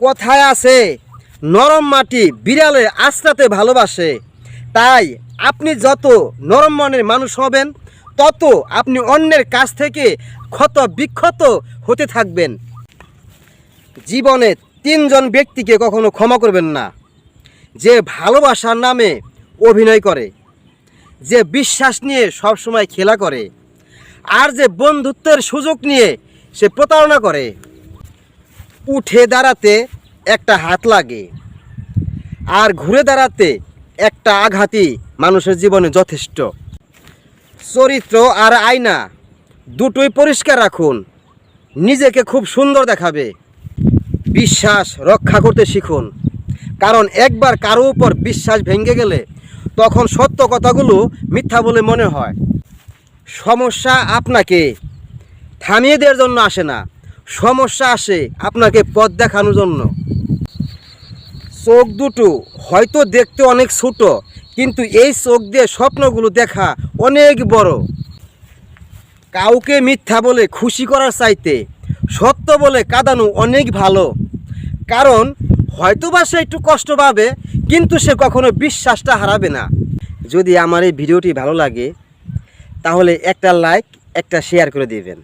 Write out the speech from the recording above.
কথায় আছে, নরম মাটি বিড়ালে আস্তাতে ভালোবাসে। তাই আপনি যত নরম মনের মানুষ হবেন, তত আপনি অন্যের কাছ থেকে ক্ষত বিক্ষত হতে থাকবেন। জীবনে তিনজন ব্যক্তিকে কখনো ক্ষমা করবেন না। যে ভালোবাসার নামে অভিনয় করে, যে বিশ্বাস নিয়ে সবসময় খেলা করে, আর যে বন্ধুত্বের সুযোগ নিয়ে সে প্রতারণা করে। উঠে দাঁড়াতে একটা হাত লাগে আর ঘুরে দাঁড়াতে একটা আঘাতই মানুষের জীবনে যথেষ্ট। চরিত্র আর আয়না দুটোই পরিষ্কার রাখুন, নিজেকে খুব সুন্দর দেখাবে, বিশ্বাস রক্ষা করতে শিখুন। কারণ একবার কারও উপর বিশ্বাস ভেঙে গেলে তখন সত্য কথাগুলো মিথ্যা বলে মনে হয়। সমস্যা আপনাকে থামিয়ে দেওয়ার জন্য আসে না। সমস্যা আসে আপনাকে পথ দেখানোর জন্য। চোখ দুটো হয়তো দেখতে অনেক ছোট, কিন্তু এই চোখ দিয়ে স্বপ্নগুলো দেখা অনেক বড়। কাউকে মিথ্যা বলে খুশি করার চাইতে সত্য বলে কাঁদানো অনেক ভালো। কারণ হয়তোবা সে একটু কষ্ট পাবে, কিন্তু সে কখনো বিশ্বাসটা হারাবে না। যদি আমার এই ভিডিওটি ভালো লাগে, তাহলে একটা লাইক, একটা শেয়ার করে দিবেন।